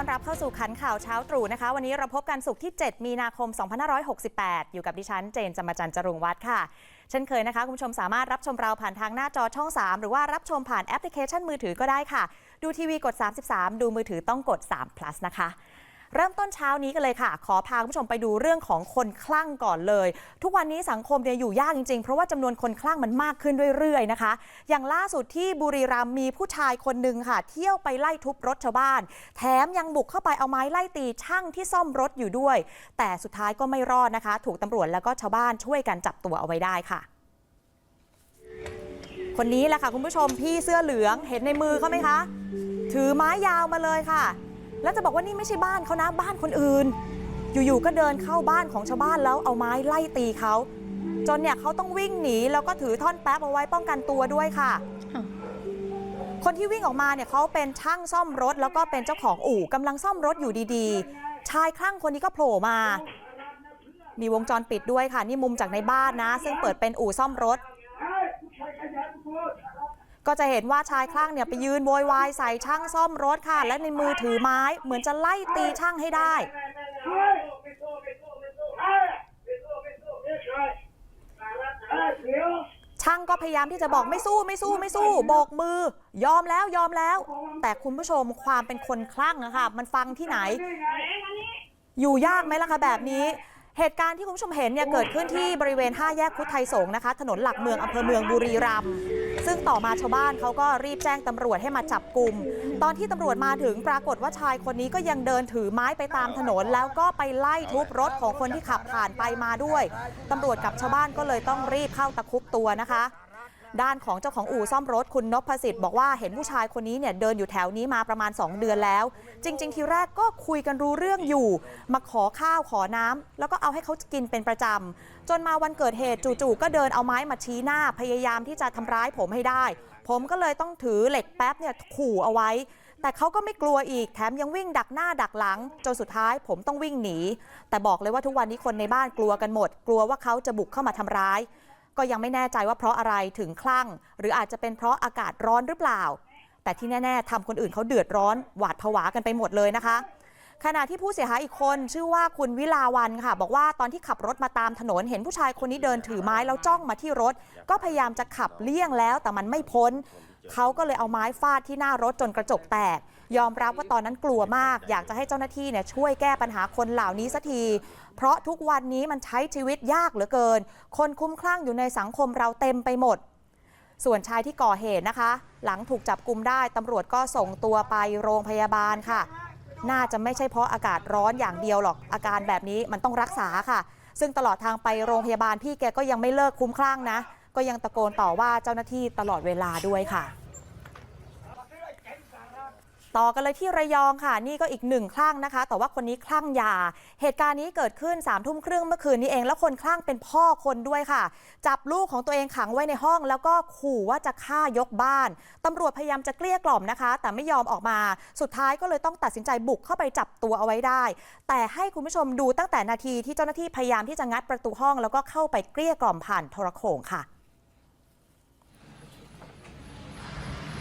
ต้อนรับเข้าสู่ขันข่าวเช้าตรู่นะคะ วันนี้เราพบกันสุขที่ 7 มีนาคม 2568 อยู่กับดิฉันเจนจำมาจันทร์จรุงวัดค่ะ เช่นเคยนะคะ คุณผู้ชมสามารถรับชมเราผ่านทางหน้าจอช่อง 3 หรือว่ารับชมผ่านแอปพลิเคชันมือถือก็ได้ค่ะ ดูทีวีกด 33 ดูมือถือต้องกด3 plus นะคะ เริ่มต้นเช้านี้กันเลยค่ะ ขอพาคุณผู้ชมไปดูเรื่องของคนคลั่งก่อนเลย ทุกวันนี้สังคมเนี่ยอยู่ยากจริงๆ เพราะว่าจำนวนคนคลั่งมันมากขึ้นเรื่อยๆนะคะ อย่างล่าสุดที่บุรีรัมย์มีผู้ชายคนหนึ่งค่ะ เที่ยวไปไล่ทุบรถชาวบ้าน แถมยังบุกเข้าไปเอาไม้ไล่ตีช่างที่ซ่อมรถอยู่ด้วย แต่สุดท้ายก็ไม่รอดนะคะ ถูกตำรวจแล้วก็ชาวบ้านช่วยกันจับตัวเอาไว้ได้ค่ะคนนี้แหละค่ะคุณผู้ชมพี่เสื้อเหลืองเห็นในมือเขาไหมคะ ถือไม้ยาวมาเลยค่ะ แล้วจะบอกว่านี่ไม่ใช่บ้านเขานะบ้านคนอื่น อยู่ๆก็เดินเข้าบ้านของชาวบ้านแล้วเอาไม้ไล่ตีเขาจนเนี่ยเขาต้องวิ่งหนีแล้วก็ถือท่อนแป๊บเอาไว้ป้องกันตัวด้วยค่ะ คนที่วิ่งออกมาเนี่ยเขาเป็นช่างซ่อมรถ แล้วก็เป็นเจ้าของอู่กำลังซ่อมรถอยู่ดีๆ ชายคลั่งคนนี้ก็โผล่มา มีวงจรปิดด้วยค่ะ นี่มุมจากในบ้านนะ ซึ่งเปิดเป็นอู่ซ่อมรถ ก็จะเห็นว่าชายคลั่งเนี่ยไปยืนโวยวายใส่ช่างซ่อมรถค่ะ และในมือถือไม้เหมือนจะไล่ตีช่างให้ได้ ช่างก็พยายามที่จะบอกไม่สู้ไม่สู้ไม่สู้โบกมือ ยอมแล้วยอมแล้ว แต่คุณผู้ชมความเป็นคนคลั่งอะคะมันฟังที่ไหน อยู่ยากไหมล่ะคะแบบนี้เหตุการณ์ที่คุณผู้ชมเห็นเนี่ยเกิดขึ้นที่บริเวณ 5 แยกพุทธไทยสงฆ์นะคะ ถนนหลักเมืองอำเภอเมืองบุรีรัมย์ ซึ่งต่อมาชาวบ้านเขาก็รีบแจ้งตำรวจให้มาจับกลุ่ม ตอนที่ตำรวจมาถึงปรากฏว่าชายคนนี้ก็ยังเดินถือไม้ไปตามถนน แล้วก็ไปไล่ทุบรถของคนที่ขับผ่านไปมาด้วยตำรวจกับชาวบ้านก็เลยต้องรีบเข้าตะคุบตัวนะคะด้านของเจ้าของอู่ซ่อมรถคุณนพสิทธิ์บอกว่าเห็นผู้ชายคนนี้เนี่ยเดินอยู่แถวนี้มาประมาณ 2 เดือนแล้ว จริง ๆ ทีแรกก็คุยกันรู้เรื่องอยู่ มาขอข้าวขอน้ำแล้วก็เอาให้เขากินเป็นประจำ จนมาวันเกิดเหตุจู่ๆก็เดินเอาไม้มาชี้หน้าพยายามที่จะทำร้ายผมให้ได้ ผมก็เลยต้องถือเหล็กแป๊บเนี่ยขู่เอาไว้ แต่เขาก็ไม่กลัวอีกแถมยังวิ่งดักหน้าดักหลัง จนสุดท้ายผมต้องวิ่งหนี แต่บอกเลยว่าทุกวันนี้คนในบ้านกลัวกันหมด กลัวว่าเขาจะบุกเข้ามาทำร้าย ก็ยังไม่แน่ใจว่าเพราะอะไรถึงคลั่ง หรืออาจจะเป็นเพราะอากาศร้อนหรือเปล่า แต่ที่แน่ ๆทำคนอื่นเขาเดือดร้อนหวาดผวากันไปหมดเลยนะคะ ขณะที่ผู้เสียหายอีกคนชื่อว่าคุณวิลาวันค่ะ บอกว่าตอนที่ขับรถมาตามถนน เห็นผู้ชายคนนี้เดินถือไม้แล้วจ้องมาที่รถ ก็พยายามจะขับเลี่ยงแล้ว แต่มันไม่พ้นเขาก็เลยเอาไม้ฟาดที่หน้ารถจนกระจกแตก ยอมรับว่าตอนนั้นกลัวมาก อยากจะให้เจ้าหน้าที่เนี่ยช่วยแก้ปัญหาคนเหล่านี้สักที เพราะทุกวันนี้มันใช้ชีวิตยากเหลือเกิน คนคุ้มคลั่งอยู่ในสังคมเราเต็มไปหมด ส่วนชายที่ก่อเหตุนะคะ หลังถูกจับกลุมได้ตำรวจก็ส่งตัวไปโรงพยาบาลค่ะ น่าจะไม่ใช่เพราะอากาศร้อนอย่างเดียวหรอกอาการแบบนี้มันต้องรักษาค่ะ ซึ่งตลอดทางไปโรงพยาบาลพี่แกก็ยังไม่เลิกคุ้มคลั่งนะ ก็ยังตะโกนต่อว่าเจ้าหน้าที่ตลอดเวลาด้วยค่ะ ต่อกันเลยที่ระยองค่ะ นี่ก็อีกหนึ่งคลั่งนะคะ แต่ว่าคนนี้คลั่งยา เหตุการณ์นี้เกิดขึ้น3ามทุ่มครึ่งเมื่อคืนนี้เอง แล้วคนคลั่งเป็นพ่อคนด้วยค่ะ จับลูกของตัวเองขังไว้ในห้อง แล้วก็ขู่ว่าจะฆ่ายกบ้านตำรวจพยายามจะเกลี้ยกล่อมนะคะ แต่ไม่ยอมออกมา สุดท้ายก็เลยต้องตัดสินใจบุกเข้าไปจับตัวเอาไว้ได้ แต่ให้คุณผู้ชมดูตั้งแต่นาทีที่เจ้าหน้าที่พยายามที่จะงัดประตูห้อง แล้วก็เข้าไปเกลี้ยกล่อมผ่านโทรโขงค่ะ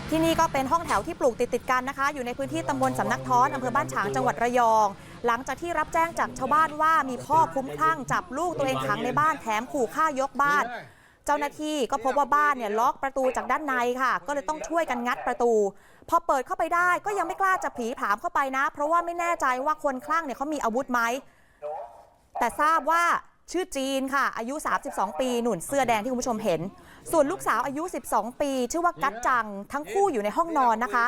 ที่นี่ก็เป็นห้องแถวที่ปลูกติดติดกันนะคะ อยู่ในพื้นที่ตำบลสำนักท้อนอำเภอบ้านฉางจังหวัดระยอง หลังจากที่รับแจ้งจากชาวบ้านว่ามีพ่อคุ้มคลั่งจับลูกตัวเองขังในบ้านแถมขู่ฆ่ายกบ้าน เจ้าหน้าที่ก็พบว่าบ้านเนี่ยล็อกประตูจากด้านในค่ะ ก็เลยต้องช่วยกันงัดประตู พอเปิดเข้าไปได้ก็ยังไม่กล้าจะผีผามเข้าไปนะ เพราะว่าไม่แน่ใจว่าคนคลั่งเนี่ยเขามีอาวุธไหมแต่ทราบว่า ชื่อจีนค่ะ อายุ 32 ปีหนุนเสื้อแดงที่คุณผู้ชมเห็น ส่วนลูกสาวอายุ 12 ปี ชื่อว่ากัดจัง ทั้งคู่อยู่ในห้องนอนนะคะ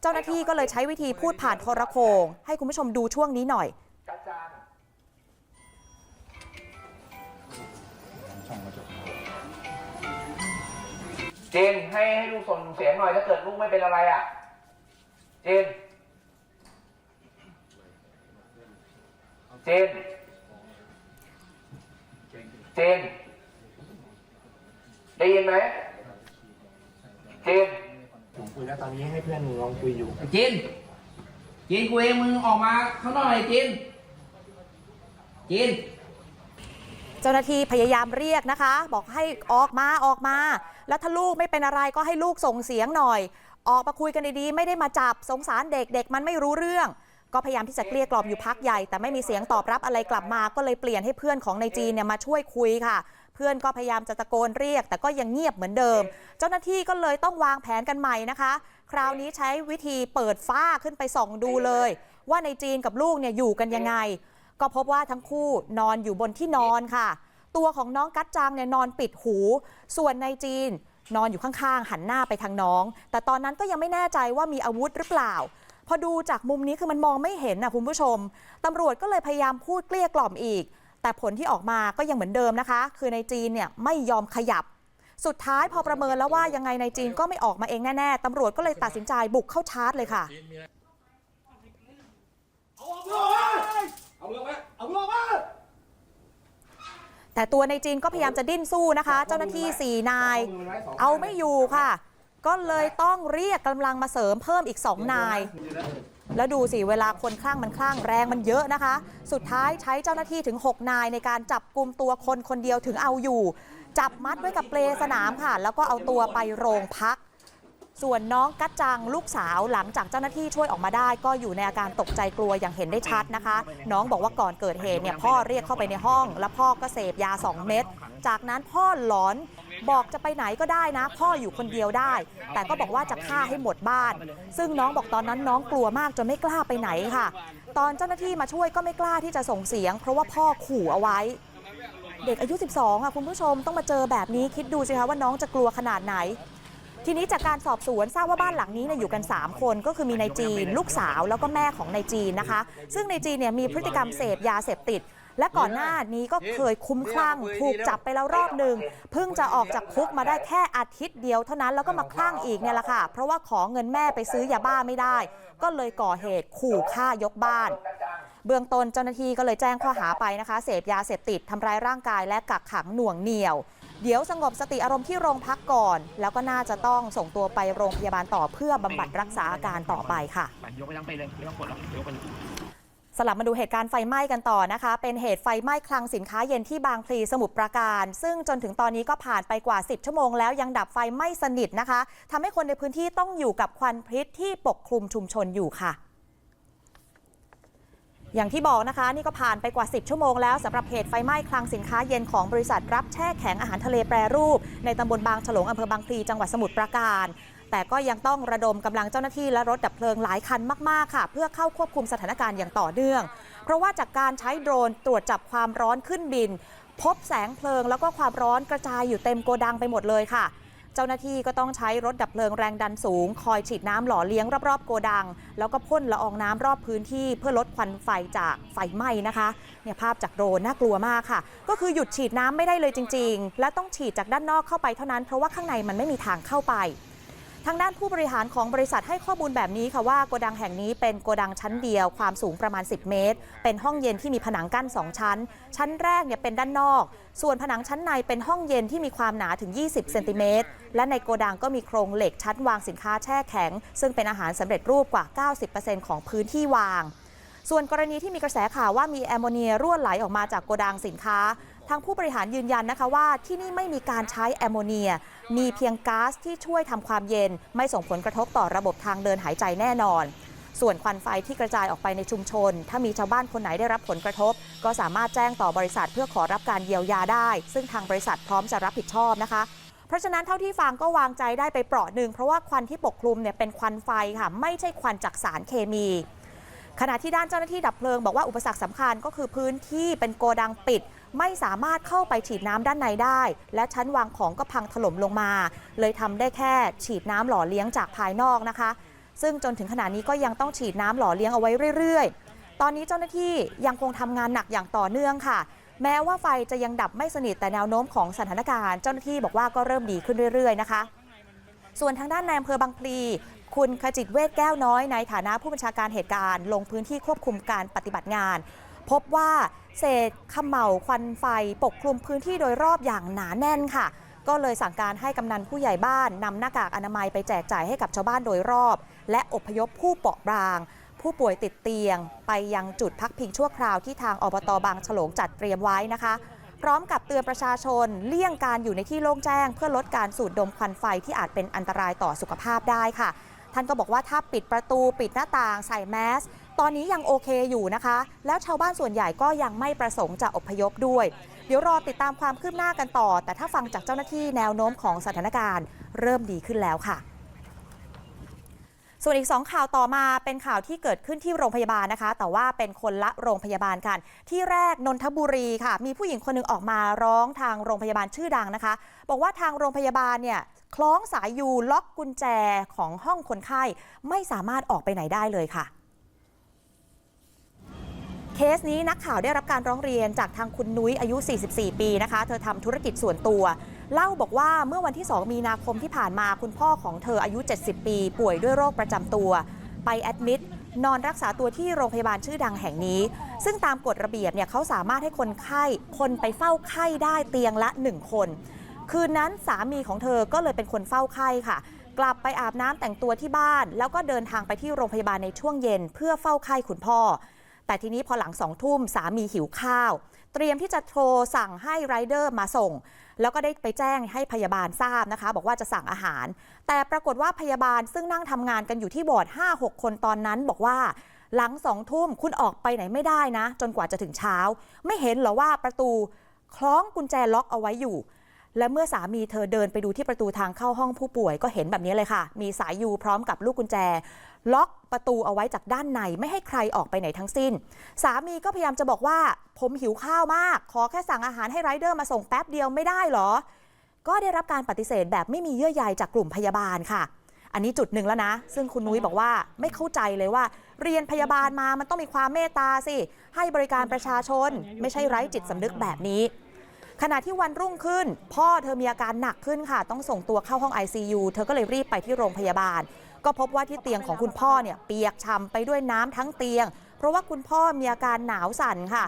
เจ้าหน้าที่ก็เลยใช้วิธีพูดผ่านโทรโขงให้คุณผู้ชมดูช่วงนี้หน่อยเจนให้ให้ลูกส่งเสียงหน่อยถ้าเกิดลูกไม่เป็นอะไรอะ เจน เจน เจน ได้ยินไหมเจนผมคุยแล้วตอนนี้ให้เพื่อนลองคุยอยู่ จิน จินกูเองมึงออกมาข้างนอกหน่อยจิน จิน เจ้าหน้าที่พยายามเรียกนะคะ บอกให้ออกมาออกมา แล้วถ้าลูกไม่เป็นอะไรก็ให้ลูกส่งเสียงหน่อย ออกมาคุยกันดีๆ ไม่ได้มาจับสงสารเด็กเด็กมันไม่รู้เรื่อง ก็พยายามที่จะเกลี้ยกล่อมอยู่พักใหญ่แต่ไม่มีเสียงตอบรับอะไรกลับมา ก็เลยเปลี่ยนให้เพื่อนของนายจีนเนี่ยมาช่วยคุยค่ะ เพื่อนก็พยายามจะตะโกนเรียก แต่ก็ยังเงียบเหมือนเดิม เจ้าหน้าที่ก็เลยต้องวางแผนกันใหม่นะคะ คราวนี้ใช้วิธีเปิดฝ้าขึ้นไปส่องดูเลย ว่าในจีนกับลูกเนี่ยอยู่กันยังไง ก็พบว่าทั้งคู่นอนอยู่บนที่นอนค่ะ ตัวของน้องกัจจังเนี่ยนอนปิดหู ส่วนในจีนนอนอยู่ข้างๆ หันหน้าไปทางน้อง แต่ตอนนั้นก็ยังไม่แน่ใจว่ามีอาวุธหรือเปล่า พอดูจากมุมนี้คือมันมองไม่เห็นนะคุณผู้ชมตำรวจก็เลยพยายามพูดเกลี้ยกล่อมอีก แต่ผลที่ออกมาก็ยังเหมือนเดิมนะคะ คือในจีนเนี่ยไม่ยอมขยับ สุดท้ายพอประเมินแล้วว่ายังไงในจีนก็ไม่ออกมาเองแน่ๆตำรวจก็เลยตัดสินใจบุกเข้าชาร์จเลยค่ะแต่ตัวในจีนก็พยายามจะดิ้นสู้นะคะ เจ้าหน้าที่4นาย เอาไม่อยู่ค่ะ ก็เลยต้องเรียกกำลังมาเสริมเพิ่มอีก 2 นาย แล้วดูสิเวลาคนคลั่งมันคลั่งแรงมันเยอะนะคะ สุดท้ายใช้เจ้าหน้าที่ถึง 6 นายในการจับกลุ่มตัวคนคนเดียวถึงเอาอยู่ จับมัดไว้กับเปลสนามค่ะ แล้วก็เอาตัวไปโรงพัก ส่วนน้องกัจจังลูกสาวหลังจากเจ้าหน้าที่ช่วยออกมาได้ ก็อยู่ในอาการตกใจกลัวอย่างเห็นได้ชัดนะคะ น้องบอกว่าก่อนเกิดเหตุเนี่ยพ่อเรียกเข้าไปในห้อง แล้วพ่อก็เสพยา 2 เม็ดจากนั้นพ่อหลอน บอกจะไปไหนก็ได้นะ พ่ออยู่คนเดียวได้ แต่ก็บอกว่าจะฆ่าให้หมดบ้าน ซึ่งน้องบอกตอนนั้นน้องกลัวมากจนไม่กล้าไปไหนค่ะ ตอนเจ้าหน้าที่มาช่วยก็ไม่กล้าที่จะส่งเสียง เพราะว่าพ่อขู่เอาไว้ เด็กอายุ 12อะคุณผู้ชมต้องมาเจอแบบนี้คิดดูสิคะว่าน้องจะกลัวขนาดไหนทีนี้จากการสอบสวนทราบว่าบ้านหลังนี้เนี่ยอยู่กัน 3 คนก็คือมีนายจีน ลูกสาวแล้วก็แม่ของนายจีนนะคะ ซึ่งนายจีนเนี่ยมีพฤติกรรมเสพยาเสพติด และก่อนหน้านี้ก็เคยคุ้มคลั่งถูกจับไปแล้วรอบหนึ่งเพิ่งจะออกจากคุกมาได้แค่อาทิตย์เดียวเท่านั้นแล้วก็มาคลั่งอีกเนี่ยแหละค่ะ เพราะว่าขอเงินแม่ไปซื้อยาบ้าไม่ได้ ก็เลยก่อเหตุขู่ฆ่ายกบ้าน เบื้องต้นเจ้าหน้าที่ก็เลยแจ้งข้อหาไปนะคะ เสพยาเสพติดทำร้ายร่างกาย และกักขังหน่วงเหนี่ยว เดี๋ยวสงบสติอารมณ์ที่โรงพักก่อน แล้วก็น่าจะต้องส่งตัวไปโรงพยาบาลต่อเพื่อบำบัดรักษาอาการต่อไปค่ะยกไปทั้งไปเลยไม่ต้องกดหรอกยกไป สลับมาดูเหตุการณ์ไฟไหม้กันต่อนะคะ เป็นเหตุไฟไหม้คลังสินค้าเย็นที่บางพลีสมุทรปราการ ซึ่งจนถึงตอนนี้ก็ผ่านไปกว่า 10 ชั่วโมงแล้วยังดับไฟไม่สนิทนะคะทำให้คนในพื้นที่ต้องอยู่กับควันพิษที่ปกคลุมชุมชนอยู่ค่ะ อย่างที่บอกนะคะ นี่ก็ผ่านไปกว่า 10 ชั่วโมงแล้วสำหรับเหตุไฟไหม้คลังสินค้าเย็นของบริษัทรับแช่แข็งอาหารทะเลแปรรูป ในตำบลบางฉลงอำเภอบางพลีจังหวัดสมุทรปราการ แต่ก็ยังต้องระดมกำลังเจ้าหน้าที่และรถดับเพลิงหลายคันมาก ๆ ค่ะ เพื่อเข้าควบคุมสถานการณ์อย่างต่อเนื่อง เพราะว่าจากการใช้โดรนตรวจจับความร้อนขึ้นบิน พบแสงเพลิงแล้วก็ความร้อนกระจายอยู่เต็มโกดังไปหมดเลยค่ะเจ้าหน้าที่ก็ต้องใช้รถดับเพลิงแรงดันสูง คอยฉีดน้ำหล่อเลี้ยงรอบๆโกดัง แล้วก็พ่นละอองน้ำรอบพื้นที่เพื่อลดควันไฟจากไฟไหม้นะคะเนี่ยภาพจากโดรนน่ากลัวมากค่ะ ก็คือหยุดฉีดน้ำไม่ได้เลยจริง ๆ และต้องฉีดจากด้านนอกเข้าไปเท่านั้นเพราะว่าข้างในมันไม่มีทางเข้าไป ทางด้านผู้บริหารของบริษัทให้ข้อมูลแบบนี้ค่ะว่าโกดังแห่งนี้เป็นโกดังชั้นเดียวความสูงประมาณ 10 เมตร เป็นห้องเย็นที่มีผนังกั้น 2 ชั้น ชั้นแรกเนี่ยเป็นด้านนอก ส่วนผนังชั้นในเป็นห้องเย็นที่มีความหนาถึง 20 เซนติเมตร และในโกดังก็มีโครงเหล็กชั้นวางสินค้าแช่แข็ง ซึ่งเป็นอาหารสำเร็จรูปกว่า 90%ของพื้นที่วางส่วนกรณีที่มีกระแสข่าวว่ามีแอมโมเนียรั่วไหลออกมาจากโกดังสินค้า ทางผู้บริหารยืนยันนะคะว่าที่นี่ไม่มีการใช้แอมโมเนีย มีเพียงก๊าซที่ช่วยทำความเย็น ไม่ส่งผลกระทบต่อระบบทางเดินหายใจแน่นอน ส่วนควันไฟที่กระจายออกไปในชุมชน ถ้ามีชาวบ้านคนไหนได้รับผลกระทบ ก็สามารถแจ้งต่อบริษัทเพื่อขอรับการเยียวยาได้ ซึ่งทางบริษัทพร้อมจะรับผิดชอบนะคะเพราะฉะนั้นเท่าที่ฟังก็วางใจได้ไปเปราะหนึ่งเพราะว่าควันที่ปกคลุมเนี่ยเป็นควันไฟค่ะ ไม่ใช่ควันจากสารเคมี ขณะที่ด้านเจ้าหน้าที่ดับเพลิงบอกว่าอุปสรรคสำคัญก็คือพื้นที่เป็นโกดังปิด ไม่สามารถเข้าไปฉีดน้ำด้านในได้ และชั้นวางของก็พังถล่มลงมา เลยทำได้แค่ฉีดน้ำหล่อเลี้ยงจากภายนอกนะคะ ซึ่งจนถึงขณะนี้ก็ยังต้องฉีดน้ำหล่อเลี้ยงเอาไว้เรื่อยๆ ตอนนี้เจ้าหน้าที่ยังคงทำงานหนักอย่างต่อเนื่องค่ะ แม้ว่าไฟจะยังดับไม่สนิทแต่แนวโน้มของสถานการณ์ เจ้าหน้าที่บอกว่าก็เริ่มดีขึ้นเรื่อยๆนะคะส่วนทางด้านนายอำเภอบางพลี คุณขจิตเวทแก้วน้อยในฐานะผู้บัญชาการเหตุการณ์ ลงพื้นที่ควบคุมการปฏิบัติงาน พบว่าเศษขม่าวควันไฟปกคลุมพื้นที่โดยรอบอย่างหนาแน่นค่ะ ก็เลยสั่งการให้กำนันผู้ใหญ่บ้านนำหน้ากากอนามัยไปแจกจ่ายให้กับชาวบ้านโดยรอบ และอพยพผู้เปราะบาง ผู้ป่วยติดเตียง ไปยังจุดพักพิงชั่วคราวที่ทางอบตบางฉลงจัดเตรียมไว้นะคะพร้อมกับเตือนประชาชนเลี่ยงการอยู่ในที่โล่งแจ้ง เพื่อลดการสูดดมควันไฟที่อาจเป็นอันตรายต่อสุขภาพได้ค่ะ ท่านก็บอกว่าถ้าปิดประตูปิดหน้าต่างใส่แมส ตอนนี้ยังโอเคอยู่นะคะ แล้วชาวบ้านส่วนใหญ่ก็ยังไม่ประสงค์จะอพยพด้วย เดี๋ยวรอติดตามความคืบหน้ากันต่อ แต่ถ้าฟังจากเจ้าหน้าที่แนวโน้มของสถานการณ์ เริ่มดีขึ้นแล้วค่ะส่วนอีก 2 ข่าวต่อมาเป็นข่าวที่เกิดขึ้นที่โรงพยาบาลนะคะ แต่ว่าเป็นคนละโรงพยาบาลกัน ที่แรกนนทบุรีค่ะ มีผู้หญิงคนหนึงออกมาร้องทางโรงพยาบาลชื่อดังนะคะ บอกว่าทางโรงพยาบาลเนี่ยคล้องสายยูล็อกกุญแจของห้องคนไข้ไม่สามารถออกไปไหนได้เลยค่ะ เคสนี้นักข่าวได้รับการร้องเรียนจากทางคุณนุ้ยอายุ 44 ปีนะคะ เธอทำธุรกิจส่วนตัว เล่าบอกว่าเมื่อวันที่ 2 มีนาคมที่ผ่านมาคุณพ่อของเธออายุ 70 ปี ป่วยด้วยโรคประจำตัว ไปแอดมิดนอนรักษาตัวที่โรงพยาบาลชื่อดังแห่งนี้ ซึ่งตามกฎระเบียบเนี่ยเขาสามารถให้คนไข้คนไปเฝ้าไข้ได้เตียงละ 1 คน คืนนั้นสามีของเธอก็เลยเป็นคนเฝ้าไข้ค่ะ กลับไปอาบน้ำแต่งตัวที่บ้าน แล้วก็เดินทางไปที่โรงพยาบาลในช่วงเย็น เพื่อเฝ้าไข้คุณพ่อ แต่ทีนี้พอหลังสองทุ่มสามีหิวข้าว เตรียมที่จะโทรสั่งให้ไรเดอร์มาส่ง แล้วก็ได้ไปแจ้งให้พยาบาลทราบนะคะ บอกว่าจะสั่งอาหาร แต่ปรากฏว่าพยาบาลซึ่งนั่งทำงานกันอยู่ที่บอร์ด5-6 คนตอนนั้นบอกว่าหลังสองทุ่มคุณออกไปไหนไม่ได้นะ จนกว่าจะถึงเช้า ไม่เห็นหรอว่าประตูคล้องกุญแจล็อกเอาไว้อยู่ และเมื่อสามีเธอเดินไปดูที่ประตูทางเข้าห้องผู้ป่วยก็เห็นแบบนี้เลยค่ะ มีสายยูพร้อมกับลูกกุญแจ ล็อกประตูเอาไว้จากด้านในไม่ให้ใครออกไปไหนทั้งสิ้น สามีก็พยายามจะบอกว่า ผมหิวข้าวมาก ขอแค่สั่งอาหารให้ไรเดอร์มาส่งแป๊บเดียวไม่ได้หรอ ก็ได้รับการปฏิเสธแบบไม่มีเยื่อใยจากกลุ่มพยาบาลค่ะ อันนี้จุดหนึ่งแล้วนะ ซึ่งคุณนุ้ยบอกว่าไม่เข้าใจเลยว่า เรียนพยาบาลมามันต้องมีความเมตตาสิให้บริการประชาชน ไม่ใช่ไร้จิตสำนึกแบบนี้ ขณะที่วันรุ่งขึ้น พ่อเธอมีอาการหนักขึ้นค่ะ ต้องส่งตัวเข้าห้อง ICU เธอก็เลยรีบไปที่โรงพยาบาล ก็พบว่าที่เตียงของคุณพ่อเนี่ยเปียกฉ่ำไปด้วยน้ำทั้งเตียง เพราะว่าคุณพ่อมีอาการหนาวสั่นค่ะ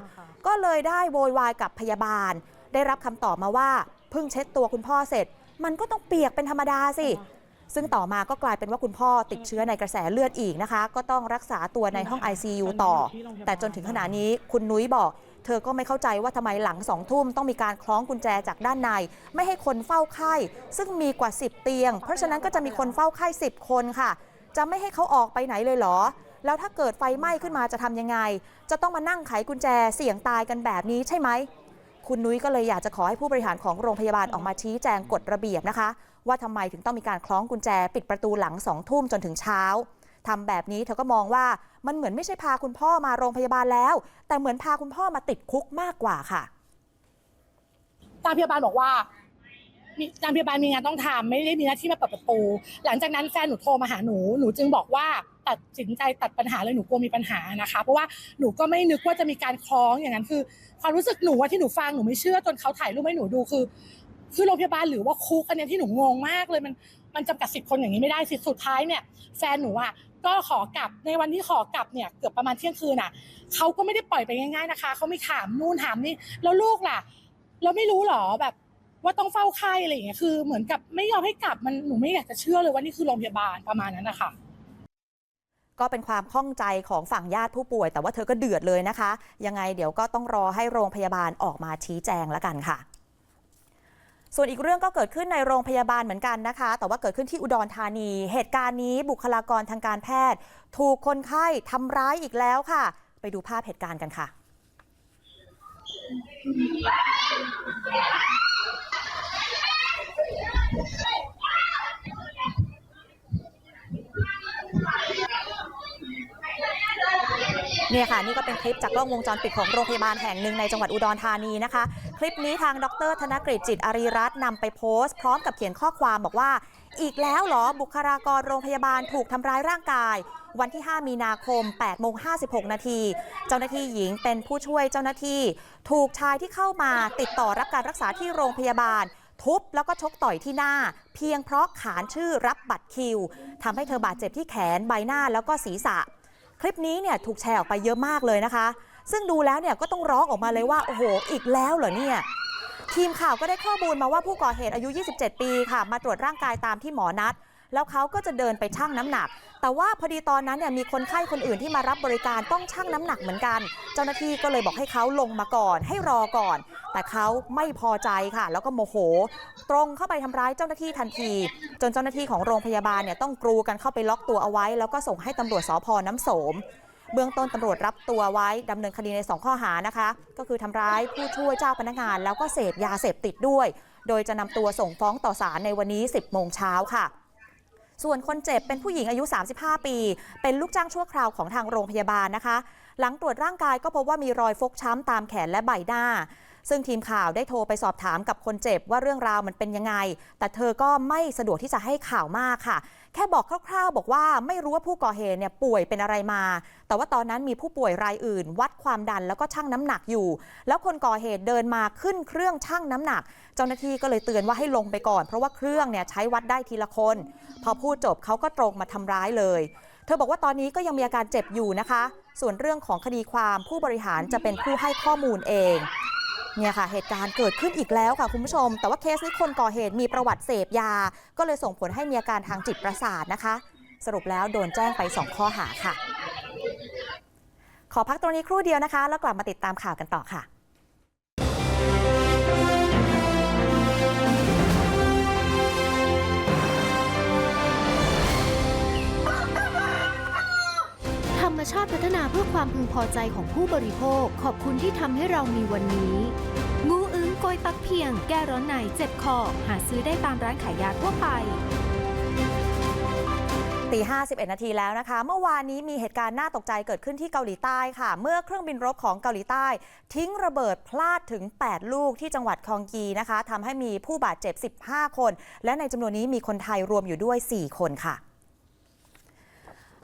ก็เลยได้โวยวายกับพยาบาล ได้รับคำตอบมาว่าเพิ่งเช็ดตัวคุณพ่อเสร็จ มันก็ต้องเปียกเป็นธรรมดาสิซึ่งต่อมาก็กลายเป็นว่าคุณพ่อติดเชื้อในกระแสเลือดอีกนะคะ ก็ต้องรักษาตัวในห้อง ICU ต่อ แต่จนถึงขณะนี้คุณนุ้ยบอก เธอก็ไม่เข้าใจว่าทำไมหลังสองทุ่มต้องมีการคล้องกุญแจจากด้านใน ไม่ให้คนเฝ้าไข้ ซึ่งมีกว่า 10 เตียง เพราะฉะนั้นก็จะมีคนเฝ้าไข้ 10 คนค่ะ จะไม่ให้เขาออกไปไหนเลยเหรอ แล้วถ้าเกิดไฟไหม้ขึ้นมาจะทำยังไง จะต้องมานั่งไขกุญแจเสี่ยงตายกันแบบนี้ใช่ไหมคุณนุ้ยก็เลยอยากจะขอให้ผู้บริหารของโรงพยาบาลออกมาชี้แจงกฎระเบียบนะคะ ว่าทำไมถึงต้องมีการคล้องกุญแจปิดประตูหลังสองทุ่มจนถึงเช้า ทำแบบนี้เธอก็มองว่ามันเหมือนไม่ใช่พาคุณพ่อมาโรงพยาบาลแล้ว แต่เหมือนพาคุณพ่อมาติดคุกมากกว่าค่ะการพยาบาลบอกว่ามีการพยาบาลมีงานต้องทำไม่ได้มีหน้าที่มาเปิดประตู หลังจากนั้นแฟนหนูโทรมาหาหนูหนูจึงบอกว่าตัดสินใจตัดปัญหาเลยหนูกลัวมีปัญหานะคะ เพราะว่าหนูก็ไม่นึกว่าจะมีการคล้องอย่างนั้นคือ ความรู้สึกหนูว่าที่หนูฟังหนูไม่เชื่อจนเขาถ่ายรูปให้หนูดูคือ คือโรงพยาบาลหรือว่าคุกอันนี้ที่หนูงงมากเลยมันมันจำกัดสิทธิ์คนอย่างนี้ไม่ได้สิสุดท้ายเนี่ยแฟนหนูอะ ก็ขอกลับในวันที่ขอกลับเนี่ยเกือบประมาณเที่ยงคืนอะเขาก็ไม่ได้ปล่อยไปง่ายๆนะคะเขาไม่ถามนู่นถามนี่แล้วลูกล่ะ เราไม่รู้หรอแบบ ว่าต้องเฝ้าไข้อะไรอย่างเงี้ยคือ เหมือนกับไม่ยอมให้กลับมันหนูไม่อยากจะเชื่อเลยว่านี่คือโรงพยาบาลประมาณนั้นนะคะก็เป็นความข้องใจของฝั่งญาติผู้ป่วย แต่ว่าเธอก็เดือดเลยนะคะ ยังไงเดี๋ยวก็ต้องรอให้โรงพยาบาลออกมาชี้แจงแล้วกันค่ะ ส่วนอีกเรื่องก็เกิดขึ้นในโรงพยาบาลเหมือนกันนะคะ แต่ว่าเกิดขึ้นที่อุดรธานี เหตุการณ์นี้บุคลากรทางการแพทย์ ถูกคนไข้ทำร้ายอีกแล้วค่ะ ไปดูภาพเหตุการณ์กันค่ะ เนี่ยค่ะ นี่ก็เป็นคลิปจากกล้องวงจรปิดของโรงพยาบาลแห่งหนึ่งในจังหวัดอุดรธานีนะคะ คลิปนี้ทางดร ธนกฤษจิตอารีรัตน์นำไปโพสต์พร้อมกับเขียนข้อความบอกว่า อีกแล้วเหรอบุคลากรโรงพยาบาลถูกทำร้ายร่างกาย วันที่ 5 มีนาคม8โมง56 นาที เจ้าหน้าที่หญิงเป็นผู้ช่วยเจ้าหน้าที่ ถูกชายที่เข้ามาติดต่อรับการรักษาที่โรงพยาบาล ทุบแล้วก็ชกต่อยที่หน้า เพียงเพราะขานชื่อรับบัตรคิวทำให้เธอบาดเจ็บที่แขนใบหน้าแล้วก็ศีรษะ คลิปนี้เนี่ยถูกแชร์ออกไปเยอะมากเลยนะคะ ซึ่งดูแล้วเนี่ยก็ต้องร้องออกมาเลยว่า โอ้โห อีกแล้วเหรอเนี่ย ทีมข่าวก็ได้ข้อมูลมาว่าผู้ก่อเหตุอายุ 27 ปีค่ะ มาตรวจร่างกายตามที่หมอนัด แล้วเขาก็จะเดินไปชั่งน้ำหนัก แต่ว่าพอดีตอนนั้นเนี่ยมีคนไข้คนอื่นที่มารับบริการต้องชั่งน้ำหนักเหมือนกัน เจ้าหน้าที่ก็เลยบอกให้เขาลงมาก่อน ให้รอก่อน แต่เขาไม่พอใจค่ะ แล้วก็โมโห ตรงเข้าไปทำร้ายเจ้าหน้าที่ทันที จนเจ้าหน้าที่ของโรงพยาบาลเนี่ยต้องกรูกันเข้าไปล็อกตัวเอาไว้ แล้วก็ส่งให้ตำรวจสพน้ำโสม เบื้องต้นตำรวจรับตัวไว้ดำเนินคดีใน 2 ข้อหานะคะ ก็คือทำร้ายผู้ช่วยเจ้าพนักงาน แล้วก็เสพยาเสพติดด้วย โดยจะนำตัวส่งฟ้องต่อศาลในวันนี้ 10 โมงเช้าค่ะส่วนคนเจ็บเป็นผู้หญิงอายุ 35 ปี เป็นลูกจ้างชั่วคราวของทางโรงพยาบาลนะคะ หลังตรวจร่างกายก็พบว่ามีรอยฟกช้ำตามแขนและใบหน้า ซึ่งทีมข่าวได้โทรไปสอบถามกับคนเจ็บว่าเรื่องราวมันเป็นยังไง แต่เธอก็ไม่สะดวกที่จะให้ข่าวมากค่ะ แค่บอกคร่าวๆ บอกว่าไม่รู้ว่าผู้ก่อเหตุเนี่ยป่วยเป็นอะไรมา แต่ว่าตอนนั้นมีผู้ป่วยรายอื่น วัดความดันแล้วก็ชั่งน้ำหนักอยู่ แล้วคนก่อเหตุเดินมาขึ้นเครื่องชั่งน้ำหนัก เจ้าหน้าที่ก็เลยเตือนว่าให้ลงไปก่อน เพราะว่าเครื่องเนี่ยใช้วัดได้ทีละคน พอพูดจบเขาก็ตรงมาทำร้ายเลย เธอบอกว่าตอนนี้ก็ยังมีอาการเจ็บอยู่นะคะ ส่วนเรื่องของคดีความผู้บริหารจะเป็นผู้ให้ข้อมูลเอง เนี่ยค่ะ เหตุการณ์เกิดขึ้นอีกแล้วค่ะคุณผู้ชม แต่ว่าเคสนี้คนก่อเหตุมีประวัติเสพยา ก็เลยส่งผลให้มีอาการทางจิตประสาทนะคะ สรุปแล้วโดนแจ้งไป 2 ข้อหาค่ะ ขอพักตรงนี้ครู่เดียวนะคะ แล้วกลับมาติดตามข่าวกันต่อค่ะ รมชาติพัฒนาเพื่อความพึงพอใจของผู้บริโภค ขอบคุณที่ทำให้เรามีวันนี้ งูอึ้งโกยตักเพียง แก้ร้อนในเจ็บคอ หาซื้อได้ตามร้านขายยาทั่วไปตี51 นาทีแล้วนะคะ เมื่อวานนี้มีเหตุการณ์น่าตกใจเกิดขึ้นที่เกาหลีใต้ค่ะ เมื่อเครื่องบินรบของเกาหลีใต้ ทิ้งระเบิดพลาดถึง 8 ลูกที่จังหวัดคองกีนะคะทำให้มีผู้บาดเจ็บ 15 คน และในจำนวนนี้มีคนไทยรวมอยู่ด้วย 4 คนค่ะ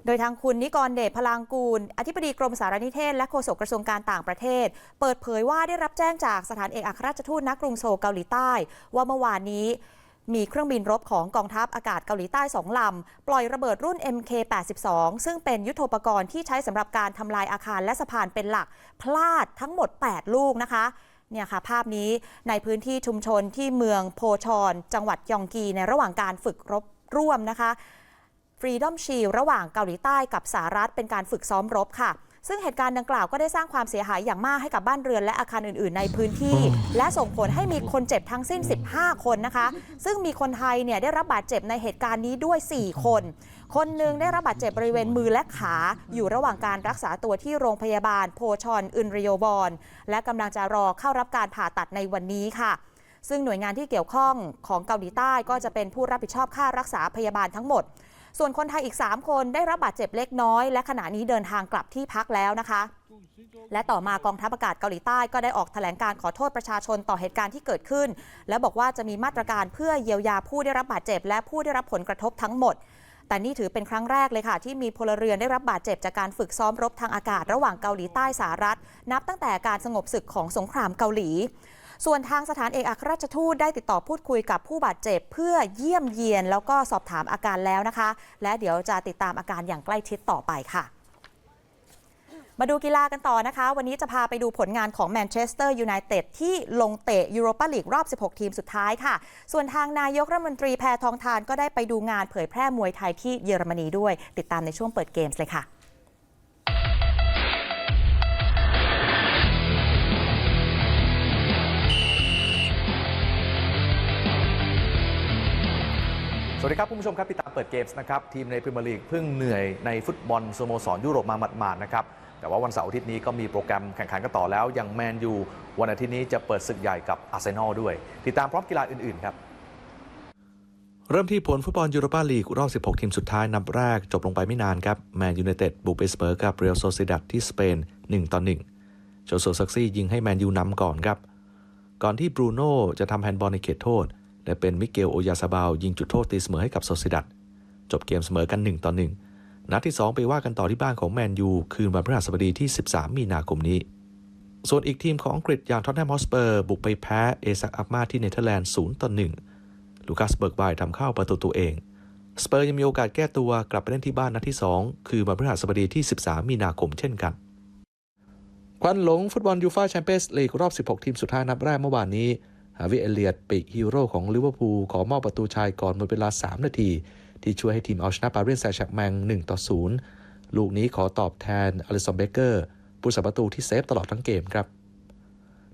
โดยทางคุณนิกรเดชพลางกูล อธิบดีกรมสารนิเทศและโฆษกกระทรวงการต่างประเทศ เปิดเผยว่าได้รับแจ้งจากสถานเอกอัครราชทูตณกรุงโซลเกาหลีใต้ ว่าเมื่อวานนี้มีเครื่องบินรบของกองทัพอากาศเกาหลีใต้สองลำ ปล่อยระเบิดรุ่น MK82 ซึ่งเป็นยุทโธปกรณ์ที่ใช้สำหรับการทำลายอาคารและสะพานเป็นหลัก พลาดทั้งหมด 8 ลูกนะคะเนี่ยค่ะภาพนี้ในพื้นที่ชุมชนที่เมืองโพชอน จังหวัดยองกีในระหว่างการฝึกรบร่วมนะคะ Freedom Shield ระหว่างเกาหลีใต้กับสหรัฐเป็นการฝึกซ้อมรบค่ะ ซึ่งเหตุการณ์ดังกล่าวก็ได้สร้างความเสียหายอย่างมากให้กับบ้านเรือนและอาคารอื่น ๆ ในพื้นที่ และส่งผลให้มีคนเจ็บทั้งสิ้น 15 คนนะคะ ซึ่งมีคนไทยเนี่ยได้รับบาดเจ็บในเหตุการณ์นี้ด้วย 4 คน คนหนึ่งได้รับบาดเจ็บบริเวณมือและขา อยู่ระหว่างการรักษาตัวที่โรงพยาบาล โพชอนอึนริโอบอนและกำลังจะรอเข้ารับการผ่าตัดในวันนี้ค่ะซึ่งหน่วยงานที่เกี่ยวข้องของเกาหลีใต้ก็จะเป็นผู้รับผิดชอบค่ารักษาพยาบาลทั้งหมด ส่วนคนไทยอีก 3 คนได้รับบาดเจ็บเล็กน้อย และขณะนี้เดินทางกลับที่พักแล้วนะคะ และต่อมากองทัพอากาศเกาหลีใต้ก็ได้ออกแถลงการขอโทษประชาชนต่อเหตุการณ์ที่เกิดขึ้น และบอกว่าจะมีมาตรการเพื่อเยียวยาผู้ได้รับบาดเจ็บ และผู้ได้รับผลกระทบทั้งหมดแต่นี่ถือเป็นครั้งแรกเลยค่ะ ที่มีพลเรือนได้รับบาดเจ็บจากการฝึกซ้อมรบทางอากาศระหว่างเกาหลีใต้สหรัฐ นับตั้งแต่การสงบศึกของสงครามเกาหลี ส่วนทางสถานเอกอัครราชทูตได้ติดต่อพูดคุยกับผู้บาดเจ็บ เพื่อเยี่ยมเยียนแล้วก็สอบถามอาการแล้วนะคะ และเดี๋ยวจะติดตามอาการอย่างใกล้ชิดต่อไปค่ะมาดูกีฬากันต่อนะคะ วันนี้จะพาไปดูผลงานของแมนเชสเตอร์ยูไนเต็ดที่ลงเตะยูโรปาลีกรอบ 16 ทีมสุดท้ายค่ะ ส่วนทางนายกรัฐมนตรีแพทองทานก็ได้ไปดูงานเผยแพร่มวยไทยที่เยอรมนีด้วย ติดตามในช่วงเปิดเกมส์เลยค่ะ วัสดีครับคุณผู้ชมครับติดตามเปิดเกมส์นะครับทีมในพรีเมียร์ลีกเพิ่งเหนื่อยในฟุตบอลสโมสรยุโรปมาหมาดๆนะครับแต่ว่าวันเสาร์อาทิตย์นี้ก็มีโปรแกรมแข่งขันกันต่อแล้ว อย่างแมนยูวันอาทิตย์นี้จะเปิดศึกใหญ่กับอาร์เซนอลด้วย ติดตามพร้อมกีฬาอื่นๆครับเริ่มที่ผลฟุตบอลยูโรปาลีกรอบ 16 ทีมสุดท้ายนัดแรกจบลงไปไม่นานครับแมนยูไนเต็ดบุกไปสเปอร์กับเรอัลโซซิดัดที่สเปน1ต่อ1โจโซซักซี่ยิงให้แมนยูนำก่อนครับก่อนที่บรูโน่จะทำแฮนด์บอลในเขตโทษ และเป็นมิเกลโอยาซาบาลยิงจุดโทษตีเสมอให้กับโซซิดัดจบเกมเสมอกัน1ต่อ1นัดที่ 2 ไปว่ากันต่อที่บ้านของแมนยูคืนวันพฤหัสบดีที่ 13 มีนาคมนี้ ส่วนอีกทีมของอังกฤษอย่างท็อตแนมฮอสเปอร์บุกไปแพ้เอซักอักมาที่เนเธอร์แลนด์0ต่อ1ลูคัสเบิร์กไบทำเข้าประตูตัวเองสเปอร์ยังมีโอกาสแก้ตัวกลับไปเล่นที่บ้านนัดที่ 2 คือวันพฤหัสบดีที่ 13 มีนาคมเช่นกัน ควันหลงฟุตบอลยูฟาแชมเปี้ยนส์ลีกรอบ 16 ทีมสุดท้ายนัดแรกเมื่อวานนี้ ฮาวิเอเลียตปีกฮีโร่ของลิเวอร์พูลขอมอบประตูชายก่อนหมดเวลา 3 นาที ที่ช่วยให้ทีมเอาชนะปารีสแซงต์แชร์แมง1ต่อ0ลูกนี้ขอตอบแทนอลิสันเบเกอร์ผู้สัประตูที่เซฟตลอดทั้งเกมครับ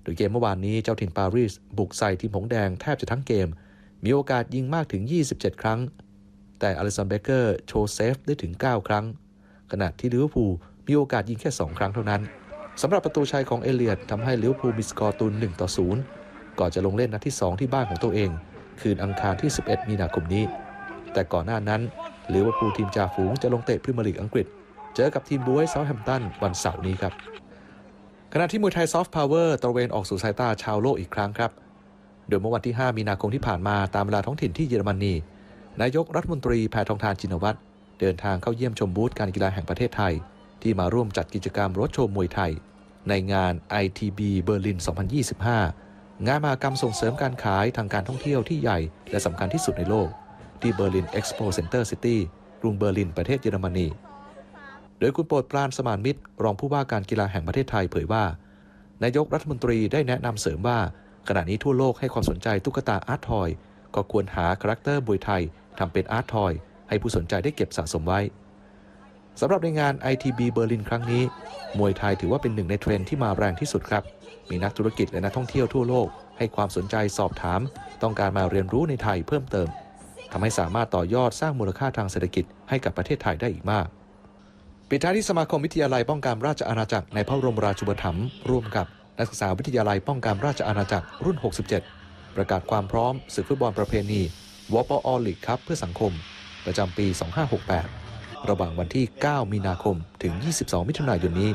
โดยเกมเมื่อวานนี้เจ้าถิ่นปารีสบุกใส่ทีมหงแดงแทบจะทั้งเกม มีโอกาสยิงมากถึง 27 ครั้ง แต่อลิสันเบเกอร์โชว์เซฟได้ถึง 9 ครั้ง ขณะที่ลิเวอร์พูลมีโอกาสยิงแค่ 2 ครั้งเท่านั้นสำหรับประตูชัยของเอเลียดทำให้ลิเวอร์พูลมีสกอร์ตุน1ต่อ0 ก่อนจะลงเล่นนัดที่ 2 ที่บ้านของตัวเอง คืนอังคารที่ 11 มีนาคมนี้ แต่ก่อนหน้านั้นลิเวอร์พูลทีมจ่าฝูงจะลงเตะพรีเมียร์ลีกอังกฤษ เจอกับทีมบวยเซาท์แฮมป์ตันวันเสาร์นี้ครับขณะที่มวยไทยซอฟต์พาวเวอร์ตระเวนออกสู่สายตาชาวโลกอีกครั้งครับ โดยเมื่อวันที่ 5 มีนาคมที่ผ่านมาตามเวลาท้องถิ่นที่เยอรมนี นายกรัฐมนตรีแพทองทานจินวัตรเดินทางเข้าเยี่ยมชมบูธการกีฬาแห่งประเทศไทย ที่มาร่วมจัดกิจกรรมรถโชว์มวยไทย ในงาน ITB เบอร์ลิน 2025 งานมหกรรมส่งเสริมการขายทางการท่องเที่ยวที่ใหญ่และสำคัญที่สุดในโลก ที่เบอร์ลินเอ็กซ์โปเซ็นเตอร์ซิตี้กรุงเบอร์ลินประเทศเยอรมนี โดยคุณโปรดปรานสมานมิตร รองผู้ว่าการกีฬาแห่งประเทศไทยเผยว่า นายกรัฐมนตรีได้แนะนำเสริมว่า ขณะนี้ทั่วโลกให้ความสนใจตุ๊กตาอาร์ตทอย ก็ควรหาคาแรคเตอร์บวยไทยทำเป็นอาร์ตทอยให้ผู้สนใจได้เก็บสะสมไว้สำหรับในงาน ITB เบอร์ลินครั้งนี้ มวยไทยถือว่าเป็นหนึ่งในเทรนด์ที่มาแรงที่สุดครับ มีนักธุรกิจและนักท่องเที่ยวทั่วโลก ให้ความสนใจสอบถาม ต้องการมาเรียนรู้ในไทยเพิ่มเติมทำให้สามารถต่อยอดสร้างมูลค่าทางเศรษฐกิจให้กับประเทศไทยได้อีกมาก ปิดท้ายที่สมาคมวิทยาลัยป้องกันราชอาณาจักรในพระบรมราชูปถัมภ์ร่วมกับนักศึกษาวิทยาลัยป้องกันราชอาณาจักรรุ่น 67 ประกาศความพร้อมศึกฟุตบอลประเพณีวปอลีกครับเพื่อสังคม ประจำปี 2568 ระหว่างวันที่ 9 มีนาคม ถึง 22 มิถุนายนนี้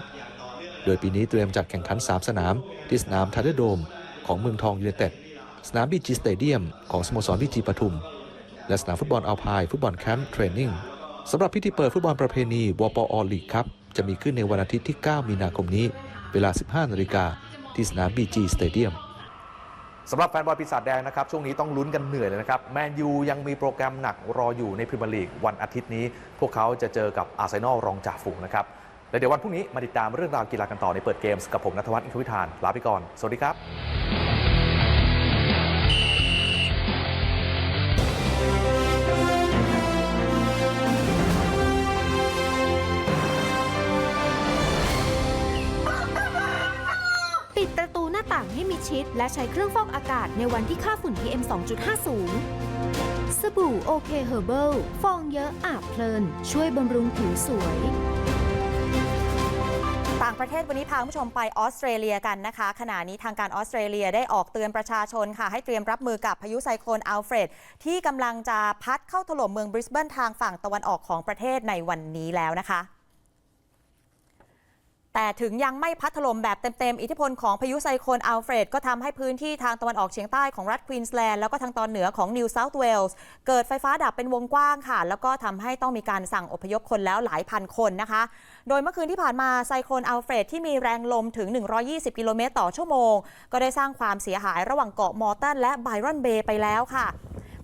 โดยปีนี้เตรียมจัดแข่งขัน 3 สนาม ที่สนามทัดเดอร์โดม ของเมืองทองยูไนเต็ด สนามบีจีสเตเดียมของสโมสรบีจีปทุม และสนามฟุตบอลอัลพายฟุตบอลแคมป์เทรนนิ่งสำหรับพิธีเปิดฟุตบอลประเพณีวปอลีกครับจะมีขึ้นในวันอาทิตย์ที่ 9 มีนาคมนี้ เวลา 15 นาฬิกาที่สนามบีจีสเตเดียมสำหรับแฟนบอลปีศาจแดงนะครับ ช่วงนี้ต้องลุ้นกันเหนื่อยเลยนะครับ แมนยูยังมีโปรแกรมหนักรออยู่ในพรีเมียร์ลีกวันอาทิตย์นี้ พวกเขาจะเจอกับอาร์เซนอลรองจ่าฝูงนะครับ และเดี๋ยววันพรุ่งนี้มาติดตามเรื่องราวกีฬากันต่อในเปิดเกมส์กับผมนัทวัฒน์อินทวิธานลาไปก่อน สวัสดีครับปิดประตูหน้าต่างให้มิชิด และใช้เครื่องฟอกอากาศในวันที่ค่าฝุ่น PM 2.5สูงสบู่โอเคเฮอร์เบิลฟองเยอะอาบเพลิน ช่วยบำรุงผิวสวย ต่างประเทศวันนี้พาคุณผู้ชมไปออสเตรเลียกันนะคะ ขณะนี้ทางการออสเตรเลียได้ออกเตือนประชาชนค่ะ ให้เตรียมรับมือกับพายุไซโคลนอัลเฟรด ที่กำลังจะพัดเข้าถล่มเมืองบริสเบนทางฝั่งตะวันออกของประเทศในวันนี้แล้วนะคะแต่ถึงยังไม่พัดถล่มแบบเต็ม ๆ อิทธิพลของพายุไซโคลนอัลเฟรด ก็ทำให้พื้นที่ทางตะวันออกเฉียงใต้ของรัฐควีนสแลนด์แล้วก็ทางตอนเหนือของนิวเซาท์เวลส์เกิดไฟฟ้าดับเป็นวงกว้างค่ะ แล้วก็ทำให้ต้องมีการสั่งอพยพคนแล้วหลายพันคนนะคะ โดยเมื่อคืนที่ผ่านมาไซโคลนอัลเฟรดที่มีแรงลมถึง 120 กิโลเมตรต่อชั่วโมง ก็ได้สร้างความเสียหายระหว่างเกาะมอร์ตันและไบรอนเบย์ไปแล้วค่ะ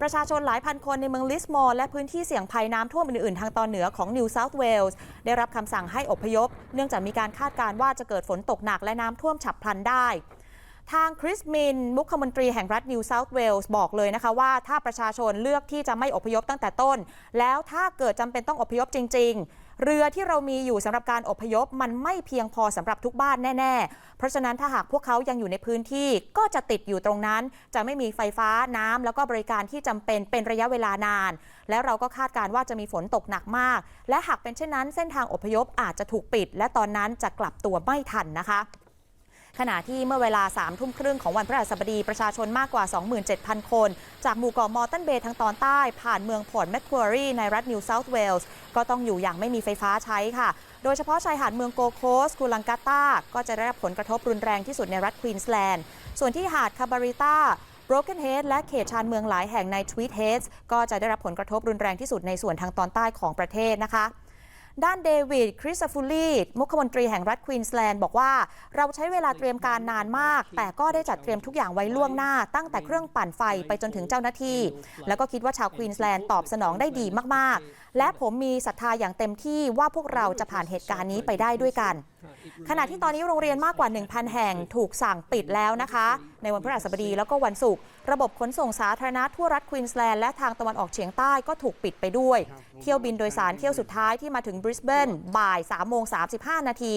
ประชาชนหลายพันคนในเมืองลิสมอร์และพื้นที่เสี่ยงภัยน้ำท่วมอื่น ๆ ทางตอนเหนือของนิวเซาท์เวลส์ได้รับคำสั่งให้อพยพ เนื่องจากมีการคาดการณ์ว่าจะเกิดฝนตกหนักและน้ำท่วมฉับพลันได้ ทางคริสมิน มุขมนตรีแห่งรัฐนิวเซาท์เวลส์บอกเลยนะคะว่าถ้าประชาชนเลือกที่จะไม่อพยพตั้งแต่ต้น แล้วถ้าเกิดจำเป็นต้องอพยพจริง ๆ เรือที่เรามีอยู่สำหรับการอพยพมันไม่เพียงพอสำหรับทุกบ้านแน่ ๆ เพราะฉะนั้นถ้าหากพวกเขายังอยู่ในพื้นที่ก็จะติดอยู่ตรงนั้น จะไม่มีไฟฟ้าน้ำแล้วก็บริการที่จำเป็นเป็นระยะเวลานาน แล้วเราก็คาดการณ์ว่าจะมีฝนตกหนักมาก และหากเป็นเช่นนั้น เส้นทางอพยพอาจจะถูกปิด และตอนนั้นจะกลับตัวไม่ทันนะคะ ขณะที่เมื่อเวลา3ามทุ่มครึ่งของวันพฤหัสบดีประชาชนมากกว่า 27,000 คน จากหมู่เกาะมอร์ตันเบย์ทางตอนใต้ ผ่านเมืองพอร์ตแมคควอรีในรัฐนิวเซาท์เวลส์ก็ต้องอยู่อย่างไม่มีไฟฟ้าใช้ค่ะ โดยเฉพาะชายหาดเมืองโกโคสกูลังกาตาก็จะได้รับผลกระทบรุนแรงที่สุดในรัฐควีนสแลนด์ ส่วนที่หาดคาบาริต้า Broken Head และเขตชานเมืองหลายแห่งใน Tweed Heads ก็จะได้รับผลกระทบรุนแรงที่สุดในส่วนทางตอนใต้ของประเทศนะคะ ด้านเดวิดคริสฟูลีมุขมนตรีแห่งรัฐควีนสแลนด์บอกว่าเราใช้เวลาเตรียมการนานมาก แต่ก็ได้จัดเตรียมทุกอย่างไว้ล่วงหน้า ตั้งแต่เครื่องปั่นไฟไปจนถึงเจ้าหน้าที่ แล้วก็คิดว่าชาวควีนสแลนด์ตอบสนองได้ดีมาก และผมมีศรัทธาอย่างเต็มที่ว่าพวกเราจะผ่านเหตุการณ์นี้ไปได้ด้วยกัน ขณะที่ตอนนี้โรงเรียนมากกว่า 1,000 แห่งถูกสั่งปิดแล้วนะคะ ในวันพฤหัสบดีแล้วก็วันศุกร์ระบบขนส่งสาธารณะทั่วรัฐควีนสแลนด์และทางตะวันออกเฉียงใต้ก็ถูกปิดไปด้วย เที่ยวบินโดยสารเที่ยวสุดท้ายที่มาถึงบริสเบนบ่าย3โมง35 นาที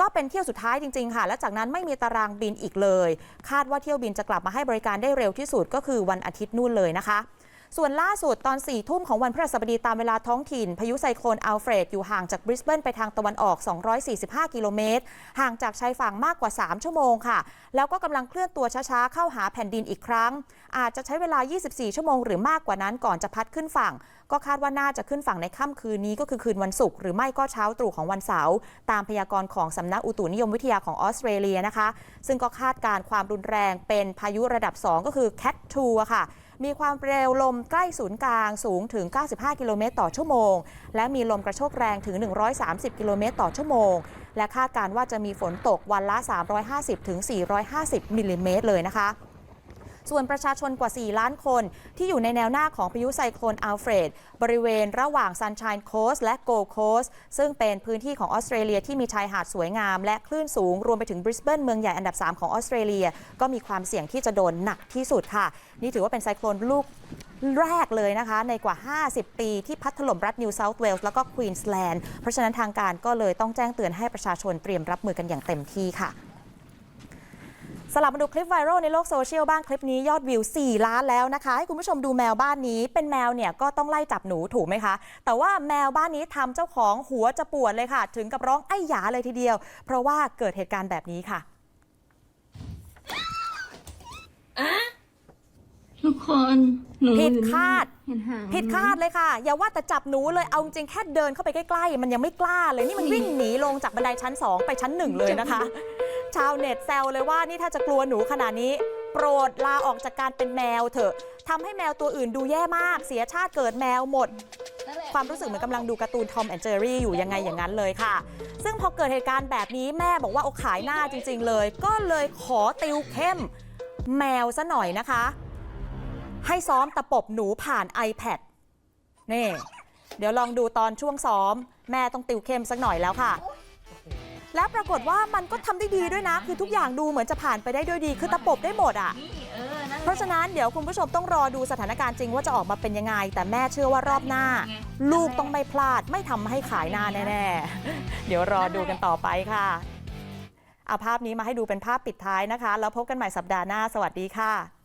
ก็เป็นเที่ยวสุดท้ายจริง ๆ ค่ะ และจากนั้นไม่มีตารางบินอีกเลย คาดว่าเที่ยวบินจะกลับมาให้บริการได้เร็วที่สุดก็คือวันอาทิตย์นู่นเลยนะคะ ส่วนล่าสุดตอน4ี่ทุ่มของวันพฤหัสบดีตามเวลาท้องถิ่น พายุไซโคลนอัลเฟรดอยู่ห่างจากบริสเบนไปทางตะวันออก 245 กิโลเมตร ห่างจากชายฝั่งมากกว่า 3 ชั่วโมงค่ะ แล้วก็กำลังเคลื่อนตัวช้าๆ เข้าหาแผ่นดินอีกครั้ง อาจจะใช้เวลา 24 ชั่วโมงหรือมากกว่านั้นก่อนจะพัดขึ้นฝั่ง ก็คาดว่าน่าจะขึ้นฝั่งในค่ำคืนนี้ก็คือคืนวันศุกร์หรือไม่ก็เช้าตรู่ของวันเสาร์ตามพยากรณ์ของสำนักอุตุนิยมวิทยาของออสเตรเลียนะคะ ซึ่งก็คาดการณ์ความรุนแรงเป็นพายุระดับ 2 ก็คือ Cat 2อะค่ะ มีความเร็วลมใกล้ศูนย์กลางสูงถึง 95 กิโลเมตรต่อชั่วโมง และมีลมกระโชกแรงถึง 130 กิโลเมตรต่อชั่วโมง และคาดการว่าจะมีฝนตกวันละ 350-450มิลลิเมตรเลยนะคะ ส่วนประชาชนกว่า 4 ล้านคน ที่อยู่ในแนวหน้าของพายุไซโคลนอัลเฟรด บริเวณระหว่างซันช n นโคสและโกโคสซึ่งเป็นพื้นที่ของออสเตรเลียที่มีชายหาดสวยงาม และคลื่นสูงรวมไปถึงบริสเบนเมืองใหญ่อันดับ 3 ของออสเตรเลีย ก็มีความเสี่ยงที่จะโดนหนักที่สุดค่ะ นี่ถือว่าเป็นไซโคลนลูกแรกเลยนะคะในกว่า 50 ปีที่พัดถล่มรัฐนิวเซาท์เวลส์แล้วก็ควีนสแลนด์ เพราะฉะนั้นทางการก็เลยต้องแจ้งเตือนให้ประชาชนเตรียมรับมือกันอย่างเต็มที่ค่ะ สลับมาดูคลิปไวรัลในโลกโซเชียลบ้างคลิปนี้ยอดวิว 4 ล้านแล้วนะคะ ให้คุณผู้ชมดูแมวบ้านนี้ เป็นแมวเนี่ยก็ต้องไล่จับหนูถูกไหมคะ แต่ว่าแมวบ้านนี้ทำเจ้าของหัวจะปวดเลยค่ะ ถึงกับร้องไอ้หยาเลยทีเดียว เพราะว่าเกิดเหตุการณ์แบบนี้ค่ะ ทุกคนหนูผิดอยู่นี่คาด เห็นหางผิดคาดเลยค่ะ อย่าว่าแต่จับหนูเลยเอาจริงๆแค่เดินเข้าไปใกล้ๆ มันยังไม่กล้าเลยนี่มันวิ่งหนีลงจากบันไดชั้น 2 ไปชั้น 1 เลยนะคะ ชาวเน็ตแซวเลยว่านี่ถ้าจะกลัวหนูขนาดนี้ โปรดลาออกจากการเป็นแมวเถอะทำให้แมวตัวอื่นดูแย่มาก เสียชาติเกิดแมวหมด ความรู้สึกเหมือนกำลังดูการ์ตูนทอมแอนเจอรี่อยู่ยังไงอย่างนั้นเลยค่ะ ซึ่งพอเกิดเหตุการณ์แบบนี้แม่บอกว่าเอาขายหน้าจริง ๆ เลย ก็เลยขอติวเข้มแมวซะหน่อยนะคะ ให้ซ้อมตะปบหนูผ่าน iPad นี่ เดี๋ยวลองดูตอนช่วงซ้อม แม่ต้องติวเข้มสักหน่อยแล้วค่ะ แล้วปรากฏว่ามันก็ทำได้ดีด้วยนะ คือทุกอย่างดูเหมือนจะผ่านไปได้ด้วยดี คือตะปบได้หมดอะ เพราะฉะนั้นเดี๋ยวคุณผู้ชมต้องรอดูสถานการณ์จริงว่าจะออกมาเป็นยังไง แต่แม่เชื่อว่ารอบหน้า ลูกต้องไม่พลาดไม่ทำให้ขายหน้าแน่ๆ เดี๋ยวรอดูกันต่อไปค่ะเอาภาพนี้มาให้ดูเป็นภาพปิดท้ายนะคะ แล้วพบกันใหม่สัปดาห์หน้า สวัสดีค่ะ